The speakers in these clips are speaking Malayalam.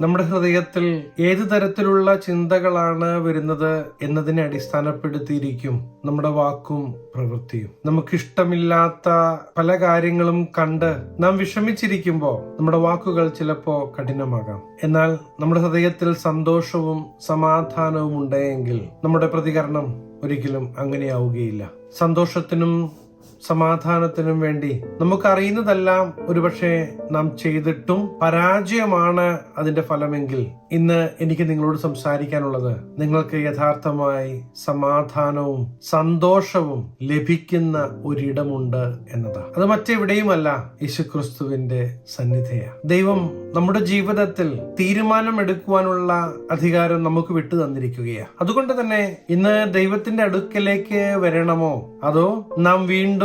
നമ്മുടെ ഹൃദയത്തിൽ ഏത് തരത്തിലുള്ള ചിന്തകളാണ് വരുന്നത് എന്നതിനെ അടിസ്ഥാനപ്പെടുത്തിയിരിക്കും നമ്മുടെ വാക്കും പ്രവൃത്തിയും. നമുക്കിഷ്ടമില്ലാത്ത പല കാര്യങ്ങളും കണ്ട് നാം വിഷമിച്ചിരിക്കുമ്പോൾ നമ്മുടെ വാക്കുകൾ ചിലപ്പോൾ കഠിനമാകാം. എന്നാൽ നമ്മുടെ ഹൃദയത്തിൽ സന്തോഷവും സമാധാനവും ഉണ്ടെങ്കിൽ നമ്മുടെ പ്രതികരണം ഒരിക്കലും അങ്ങനെയാവുകയില്ല. സന്തോഷത്തിനും സമാധാനത്തിനും വേണ്ടി. നമുക്കറിയുന്നതെല്ലാം ഒരുപക്ഷെ നാം ചെയ്തിട്ടും പരാജയമാണ് അതിന്റെ ഫലമെങ്കിൽ. ഇന്ന് എനിക്ക് നിങ്ങളോട് സംസാരിക്കാനുള്ളത് നിങ്ങൾക്ക് യഥാർത്ഥമായി സമാധാനവും സന്തോഷവും ലഭിക്കുന്ന ഒരിടമുണ്ട് എന്നതാണ് അത് മറ്റെവിടെയുമല്ല യേശുക്രിസ്തുവിന്റെ സന്നിധിയാണ് ദൈവം നമ്മുടെ ജീവിതത്തിൽ തീരുമാനം എടുക്കുവാനുള്ള അധികാരം നമുക്ക് വിട്ടു തന്നിരിക്കുകയാണ് അതുകൊണ്ട് തന്നെ ഇന്ന് ദൈവത്തിന്റെ അടുക്കലേക്ക് വരണമോ? അതോ നാം വീണ്ടും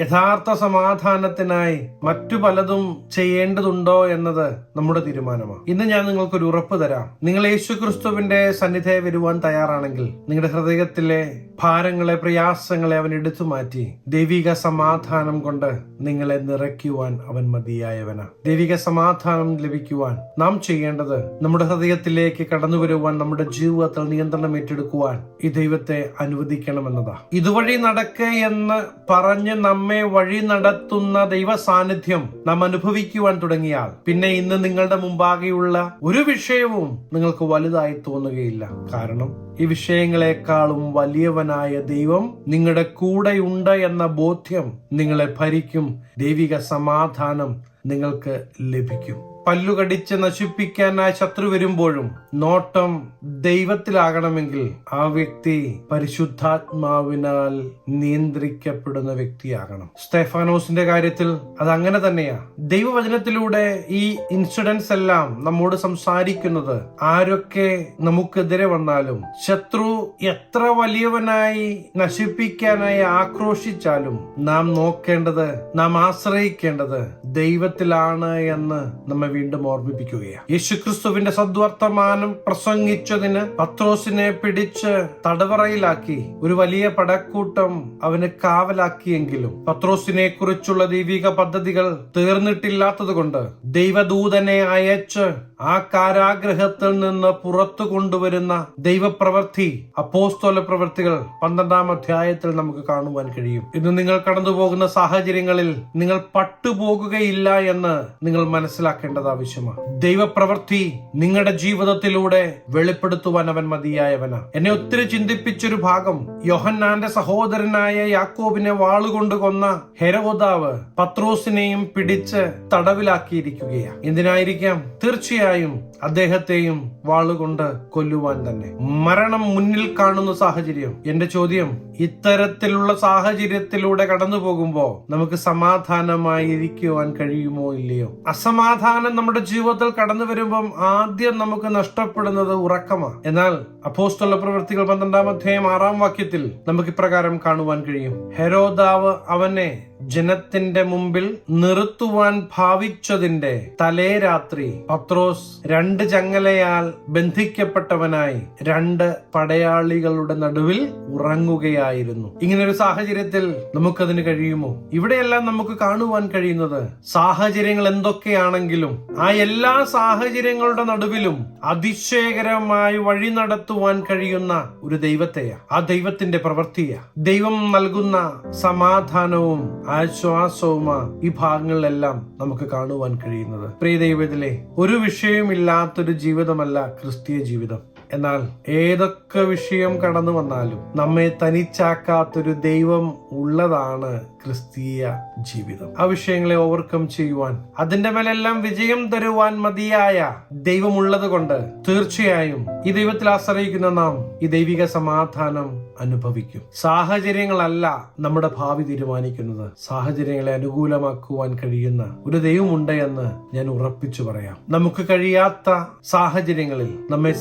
യഥാർത്ഥ സമാധാനത്തിനായി മറ്റു പലതും ചെയ്യേണ്ടതുണ്ടോ എന്നത് നമ്മുടെ തീരുമാനമാണ്. ഇന്ന് ഞാൻ നിങ്ങൾക്ക് ഒരു ഉറപ്പ് തരാം. നിങ്ങൾ യേശു ക്രിസ്തുവിന്റെ സന്നിധിയെ വരുവാൻ തയ്യാറാണെങ്കിൽ നിങ്ങളുടെ ഹൃദയത്തിലെ ഭാരങ്ങളെ പ്രയാസങ്ങളെ അവൻ എടുത്തു മാറ്റി ദൈവിക സമാധാനം കൊണ്ട് നിങ്ങളെ നിറയ്ക്കുവാൻ അവൻ മതിയായവന. ദൈവിക സമാധാനം ലഭിക്കുവാൻ നാം ചെയ്യേണ്ടത് നമ്മുടെ ഹൃദയത്തിലേക്ക് കടന്നു വരുവാൻ നമ്മുടെ ജീവിതത്തിൽ നിയന്ത്രണം ഏറ്റെടുക്കുവാൻ ഈ ദൈവത്തെ അനുവദിക്കണമെന്നതാ. ഇതുവഴി നടക്കേ എന്ന് പറഞ്ഞ് നമ്മെ വഴി നടത്തുന്ന ദൈവ സാന്നിധ്യം നാം അനുഭവിക്കുവാൻ തുടങ്ങിയാൽ പിന്നെ ഇന്ന് നിങ്ങളുടെ മുമ്പാകെയുള്ള ഒരു വിഷയവും നിങ്ങൾക്ക് വലുതായി തോന്നുകയില്ല. കാരണം ഈ വിഷയങ്ങളെക്കാളും വലിയവനായ ദൈവം നിങ്ങളുടെ കൂടെയുണ്ട് എന്ന ബോധ്യം നിങ്ങളെ ഭരിക്കും. ദൈവിക സമാധാനം നിങ്ങൾക്ക് ലഭിക്കും. പല്ലുകടിച്ച് നശിപ്പിക്കാനായി ശത്രു വരുമ്പോഴും നോട്ടം ദൈവത്തിലാകണമെങ്കിൽ ആ വ്യക്തി പരിശുദ്ധാത്മാവിനാൽ നിയന്ത്രിക്കപ്പെടുന്ന വ്യക്തിയാകണം. സ്റ്റെഫാനോസിന്റെ കാര്യത്തിൽ അത് അങ്ങനെ തന്നെയാ. ദൈവവചനത്തിലൂടെ ഈ ഇൻസിഡൻസ് എല്ലാം നമ്മോട് സംസാരിക്കുന്നത് ആരൊക്കെ നമുക്കെതിരെ വന്നാലും ശത്രു എത്ര വലിയവനായി നശിപ്പിക്കാനായി ആക്രോശിച്ചാലും നാം നോക്കേണ്ടത് നാം ആശ്രയിക്കേണ്ടത് ദൈവത്തിലാണ് എന്ന് നമ്മെ വീണ്ടും ഓർമ്മിപ്പിക്കുകയാണ്. യേശുക്രിസ്തുവിന്റെ സദ്വർത്തമാനം പ്രസംഗിച്ചതിന് പത്രോസിനെ പിടിച്ച് തടവറയിലാക്കി ഒരു വലിയ പടക്കൂട്ടം അവന് കാവലാക്കിയെങ്കിലും പത്രോസിനെ കുറിച്ചുള്ള ദൈവിക പദ്ധതികൾ തീർന്നിട്ടില്ലാത്തത് കൊണ്ട് ദൈവദൂതനെ അയച്ച് ആ കാരാഗ്രഹത്തിൽ നിന്ന് പുറത്തു കൊണ്ടുവരുന്ന ദൈവപ്രവൃത്തി അപ്പോസ്തോല പ്രവൃത്തികൾ പന്ത്രണ്ടാം അധ്യായത്തിൽ നമുക്ക് കാണുവാൻ കഴിയും. ഇന്ന് നിങ്ങൾ കടന്നുപോകുന്ന സാഹചര്യങ്ങളിൽ നിങ്ങൾ പട്ടുപോകുകയില്ല എന്ന് നിങ്ങൾ മനസ്സിലാക്കേണ്ടത് ആവശ്യമാണ് ദൈവപ്രവൃത്തി നിങ്ങളുടെ ജീവിതത്തിലൂടെ വെളിപ്പെടുത്തുവാൻ അവൻ മതിയായവനാ. എന്നെ ഒത്തിരി ചിന്തിപ്പിച്ചൊരു ഭാഗം യോഹന്നാന്റെ സഹോദരനായ യാക്കോബിനെ വാളുകൊണ്ട് കൊന്ന ഹെരോദാവ് പത്രോസിനെയും പിടിച്ച് തടവിലാക്കിയിരിക്കുകയാണ് എന്തിനായിരിക്കാം? തീർച്ചയായും അദ്ദേഹത്തെയും വാളുകൊണ്ട് കൊല്ലുവാൻ തന്നെ. മരണം മുന്നിൽ കാണുന്ന സാഹചര്യം. എന്റെ ചോദ്യം ഇത്തരത്തിലുള്ള സാഹചര്യത്തിലൂടെ കടന്നു പോകുമ്പോ നമുക്ക് സമാധാനമായി ഇരിക്കുവാൻ കഴിയുമോ ഇല്ലയോ? അസമാധാനം നമ്മുടെ ജീവിതത്തിൽ കടന്നു വരുമ്പം ആദ്യം നമുക്ക് നഷ്ടപ്പെടുന്നത് ഉറക്കമാണ്. എന്നാൽ അപ്പോസ്തല പ്രവൃത്തികൾ പന്ത്രണ്ടാം അധ്യായം ആറാം വാക്യത്തിൽ നമുക്ക് ഇപ്രകാരം കാണുവാൻ കഴിയും. ഹെരോദാവ് അവനെ ജനത്തിന്റെ മുമ്പിൽ നിർത്തുവാൻ ഭാവിച്ചതിന്റെ തലേ രാത്രി പത്രോസ് രണ്ട് ചങ്ങലയാൽ ബന്ധിക്കപ്പെട്ടവനായി രണ്ട് പടയാളികളുടെ നടുവിൽ ഉറങ്ങുകയായിരുന്നു. ഇങ്ങനെ ഒരു സാഹചര്യത്തിൽ നമുക്കതിന് കഴിയുമോ? ഇവിടെയെല്ലാം നമുക്ക് കാണുവാൻ കഴിയുന്നത് സാഹചര്യങ്ങൾ എന്തൊക്കെയാണെങ്കിലും ആ എല്ലാ സാഹചര്യങ്ങളുടെ നടുവിലും അതിശയകരമായി വഴി നടത്തുവാൻ കഴിയുന്ന ഒരു ദൈവത്തെയാ. ആ ദൈവത്തിന്റെ പ്രവൃത്തിയാ. ദൈവം നൽകുന്ന സമാധാനവും ആശ്വാസവുമാ ഈ ഭാഗങ്ങളിലെല്ലാം നമുക്ക് കാണുവാൻ കഴിയുന്നത്. പ്രിയ ദൈവത്തിലെ ഒരു വിഷയമില്ലാത്തൊരു ജീവിതമല്ല ക്രിസ്തീയ ജീവിതം. എന്നാൽ ഏതൊക്കെ വിഷയം കടന്നു വന്നാലും നമ്മെ തനിച്ചാക്കാത്തൊരു ദൈവം ഉള്ളതാണ് ക്രിസ്തീയ ജീവിതം. ആ വിഷയങ്ങളെ ഓവർകം ചെയ്യുവാൻ അതിന്റെ മേലെല്ലാം വിജയം തരുവാൻ മതിയായ ദൈവമുള്ളത് കൊണ്ട് തീർച്ചയായും ഈ ദൈവത്തിൽ ആശ്രയിക്കുന്ന നാം ഈ ദൈവിക സമാധാനം അനുഭവിക്കും. സാഹചര്യങ്ങളല്ല നമ്മുടെ ഭാവി തീരുമാനിക്കുന്നത്. സാഹചര്യങ്ങളെ അനുകൂലമാക്കുവാൻ കഴിയുന്ന ഒരു ദൈവമുണ്ട് എന്ന് ഞാൻ ഉറപ്പിച്ചു പറയാം. നമുക്ക് കഴിയാത്ത സാഹചര്യങ്ങളിൽ നമ്മെ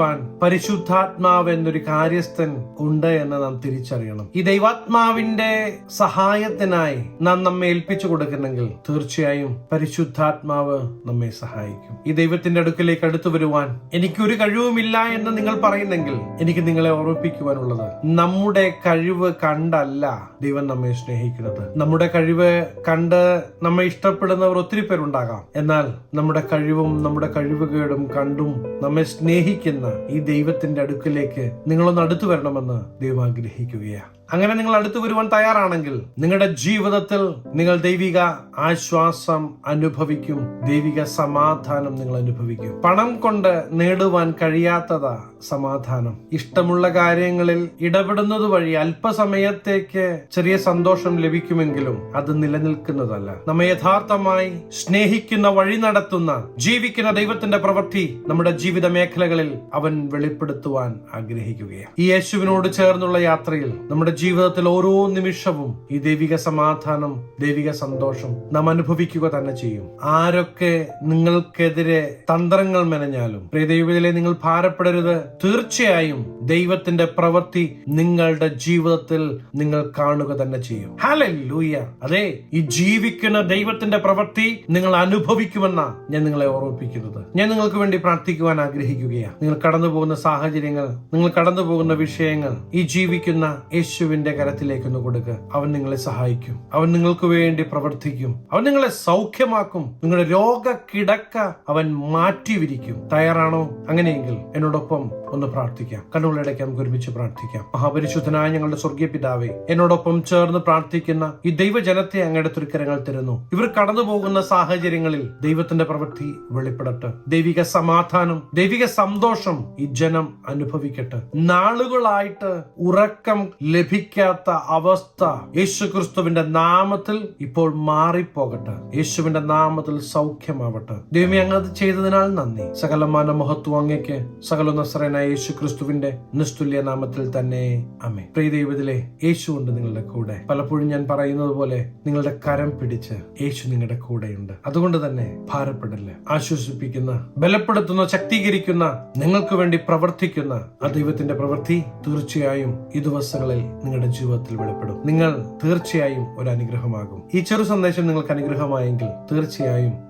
സഹായിപ്പാൻ പരിശുദ്ധാത്മാവ് എന്നൊരു കാര്യസ്ഥൻ ഉണ്ട് എന്ന് നാം തിരിച്ചറിയണം. ഈ ദൈവാത്മാവിന്റെ സഹായത്തിനായി നാം നമ്മെ ഏൽപ്പിച്ചു കൊടുക്കുന്നെങ്കിൽ തീർച്ചയായും പരിശുദ്ധാത്മാവ് നമ്മെ സഹായിക്കും. ഈ ദൈവത്തിന്റെ അടുക്കിലേക്ക് അടുത്തു വരുവാൻ എനിക്കൊരു കഴിവുമില്ല എന്ന് നിങ്ങൾ പറയുന്നെങ്കിൽ എനിക്ക് നിങ്ങളെ ഓർമ്മിപ്പിക്കുവാനുള്ളത് നമ്മുടെ കഴിവ് കണ്ടല്ല ദൈവം നമ്മെ സ്നേഹിക്കുന്നത്. നമ്മുടെ കഴിവ് കണ്ട് നമ്മെ ഇഷ്ടപ്പെടുന്നവർ ഒത്തിരി പേരുണ്ടാകാം. എന്നാൽ നമ്മുടെ കഴിവും നമ്മുടെ കഴിവുകേടും കണ്ടും നമ്മെ സ്നേഹിക്കുന്ന ഈ ദൈവത്തിന്റെ അടുക്കിലേക്ക് നിങ്ങളൊന്ന് അടുത്തു വരണമെന്ന് ദൈവം ആഗ്രഹിക്കുകയാണ്. അങ്ങനെ നിങ്ങൾ അടുത്തു വരുവാൻ തയ്യാറാണെങ്കിൽ നിങ്ങളുടെ ജീവിതത്തിൽ നിങ്ങൾ ദൈവിക ആശ്വാസം അനുഭവിക്കും ദൈവിക സമാധാനം നിങ്ങൾ അനുഭവിക്കും. പണം കൊണ്ട് നേടുവാൻ കഴിയാത്തതാ സമാധാനം. ഇഷ്ടമുള്ള കാര്യങ്ങളിൽ ഇടപെടുന്നത് വഴി അല്പസമയത്തേക്ക് ചെറിയ സന്തോഷം ലഭിക്കുമെങ്കിലും അത് നിലനിൽക്കുന്നതല്ല. നമ്മെ യഥാർത്ഥമായി സ്നേഹിക്കുന്ന വഴി നടത്തുന്ന ജീവിക്കുന്ന ദൈവത്തിന്റെ പ്രവൃത്തി നമ്മുടെ ജീവിത മേഖലകളിൽ അവൻ വെളിപ്പെടുത്തുവാൻ ആഗ്രഹിക്കുകയാണ്. ഈ യേശുവിനോട് ചേർന്നുള്ള യാത്രയിൽ നമ്മുടെ ജീവിതത്തിൽ ഓരോ നിമിഷവും ഈ ദൈവിക സമാധാനം ദൈവിക സന്തോഷം നാം അനുഭവിക്കുക തന്നെ ചെയ്യും. ആരൊക്കെ നിങ്ങൾക്കെതിരെ തന്ത്രങ്ങൾ മെനഞ്ഞാലും പ്രിയ ദൈവത്തിലെ നിങ്ങൾ ഭാരപ്പെടരുത്. തീർച്ചയായും ദൈവത്തിന്റെ പ്രവൃത്തി നിങ്ങളുടെ ജീവിതത്തിൽ നിങ്ങൾ കാണുക തന്നെ ചെയ്യും. ഹാലൂയ അതെ ഈ ജീവിക്കുന്ന ദൈവത്തിന്റെ പ്രവൃത്തി നിങ്ങൾ അനുഭവിക്കുമെന്ന ഞാൻ നിങ്ങളെ ഓർമ്മിപ്പിക്കുന്നത്. ഞാൻ നിങ്ങൾക്ക് വേണ്ടി പ്രാർത്ഥിക്കുവാൻ ആഗ്രഹിക്കുകയാണ് നിങ്ങൾ കടന്നു പോകുന്ന സാഹചര്യങ്ങൾ നിങ്ങൾ കടന്നു പോകുന്ന വിഷയങ്ങൾ ഈ ജീവിക്കുന്ന യേശുവിന്റെ കരത്തിലേക്ക് ഒന്ന് കൊടുക്കുക അവൻ നിങ്ങളെ സഹായിക്കും. അവൻ നിങ്ങൾക്ക് വേണ്ടി പ്രവർത്തിക്കും. അവൻ നിങ്ങളെ സൗഖ്യമാക്കും. നിങ്ങളുടെ രോഗ കിടക്ക അവൻ മാറ്റിവിരിക്കും. തയ്യാറാണോ? അങ്ങനെയെങ്കിൽ എന്നോടൊപ്പം ഒന്ന് പ്രാർത്ഥിക്കാം. കണ്ണുകളടയ്ക്ക് നമുക്ക് ഒരുമിച്ച് പ്രാർത്ഥിക്കാം. മഹാപരിശുദ്ധനായ ഞങ്ങളുടെ സ്വർഗീയ പിതാവെ എന്നോടൊപ്പം ചേർന്ന് പ്രാർത്ഥിക്കുന്ന ഈ ദൈവജനത്തെ അങ്ങയുടെ തൃക്കരങ്ങൾ തരുന്നു. ഇവർ കടന്നു പോകുന്ന സാഹചര്യങ്ങളിൽ ദൈവത്തിന്റെ പ്രവൃത്തി വെളിപ്പെടട്ടെ. ദൈവിക സമാധാനം ദൈവിക സന്തോഷം ഈ ജനം അനുഭവിക്കട്ടെ. നാളുകളായിട്ട് ഉറക്കം ലഭിക്കാത്ത അവസ്ഥ യേശു ക്രിസ്തുവിന്റെ നാമത്തിൽ ഇപ്പോൾ മാറിപ്പോകട്ടെ. യേശുവിന്റെ നാമത്തിൽ സൗഖ്യമാവട്ടെ. ദൈവമേ അങ്ങ് ചെയ്തതിനാൽ നന്ദി. സകലമാന മഹത്വം അങ്ങേക്ക് സകല നസ്രനായ യേശു ക്രിസ്തുവിന്റെ നിസ്തുല്യ നാമത്തിൽ തന്നെ. അമ്മേ പ്രിയ ദൈവത്തിലെ യേശു ഉണ്ട് നിങ്ങളുടെ കൂടെ. പലപ്പോഴും ഞാൻ പറയുന്നത് പോലെ നിങ്ങളുടെ കരം പിടിച്ച് യേശു നിങ്ങളുടെ കൂടെയുണ്ട്. അതുകൊണ്ട് തന്നെ ഭാരപ്പെടൽ ആശ്വസിപ്പിക്കുന്ന ബലപ്പെടുത്തുന്ന ശക്തീകരിക്കുന്ന നിങ്ങൾക്ക് വേണ്ടി പ്രവർത്തിക്കുന്ന ആ ദൈവത്തിന്റെ പ്രവൃത്തി തീർച്ചയായും ഈ ദിവസങ്ങളിൽ നിങ്ങളുടെ ജീവിതത്തിൽ വെളിപ്പെടും. നിങ്ങൾ തീർച്ചയായും ഒരു അനുഗ്രഹമാകും. ഈ ചെറു സന്ദേശം നിങ്ങൾക്ക് അനുഗ്രഹമായെങ്കിൽ തീർച്ചയായും